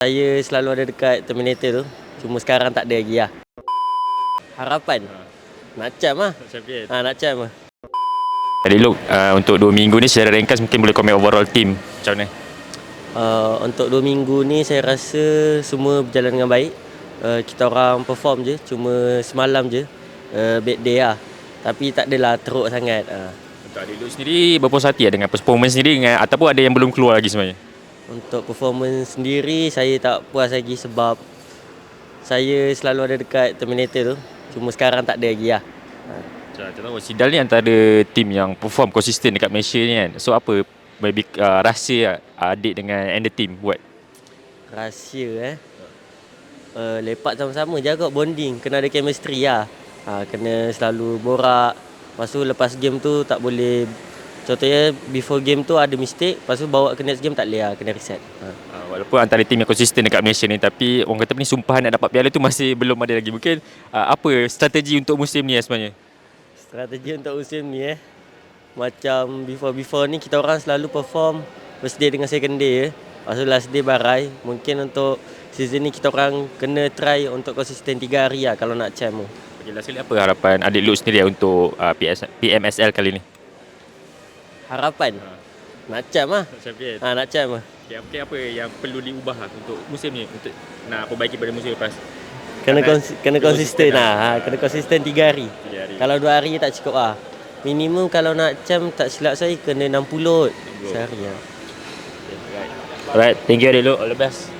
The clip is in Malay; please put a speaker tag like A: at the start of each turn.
A: Saya selalu ada dekat Terminator tu. Cuma sekarang tak ada lagi lah. Harapan? Nak cam lah. Ha, nak cam lah.
B: Jadi Luke, uh, untuk 2 minggu ni secara ringkas mungkin boleh komen overall team macam mana?
A: Uh, untuk dua minggu ni saya rasa semua berjalan dengan baik. Uh, kita orang perform je. Cuma semalam je. Uh, bad day lah. Tapi tak adalah teruk sangat. Uh.
B: Untuk adik Luke sendiri berpuas hati lah dengan performance sendiri dengan, ataupun ada yang belum keluar lagi sebenarnya?
A: Untuk performance sendiri saya tak puas lagi sebab saya selalu ada dekat Terminator tu. Cuma sekarang tak ada lagi lah.
B: Kita tahu Sidal ni antara tim yang perform konsisten dekat Malaysia ni kan. So apa maybe uh, rahsia uh, adik dengan and the team buat?
A: Rahsia eh. Uh, lepak sama-sama je kot bonding. Kena ada chemistry lah. Ha, kena selalu borak. Lepas tu lepas game tu tak boleh Contohnya before game tu ada mistake Lepas tu bawa ke next game tak boleh lah Kena reset ha.
B: Uh, walaupun antara tim yang konsisten dekat Malaysia ni tapi orang kata ni sumpahan nak dapat piala tu masih belum ada lagi. Mungkin uh, apa strategi untuk musim ni sebenarnya?
A: Strategi untuk musim ni eh Macam before-before ni kita orang selalu perform First day dengan second day eh Lepas tu last day barai Mungkin untuk season ni kita orang kena try untuk konsisten 3 hari lah Kalau nak champ tu
B: Okay, last apa harapan adik Luke sendiri untuk uh, PS, PMSL kali ni?
A: Harapan. Nak champ lah
B: Champion.
A: ha, Nak champ lah
B: Okay, mungkin apa yang perlu diubah lah untuk musim ni? Untuk nak perbaiki pada musim lepas?
A: Kena,
B: Kena-
A: kons- kena konsisten lah. Ha, Kena konsisten 3 hari.
B: Tiga hari.
A: Kalau 2 hari tak cukup lah Minimum kalau nak champ tak silap saya kena 60 sehari lah
B: Alright, thank you adik Luke. All the best.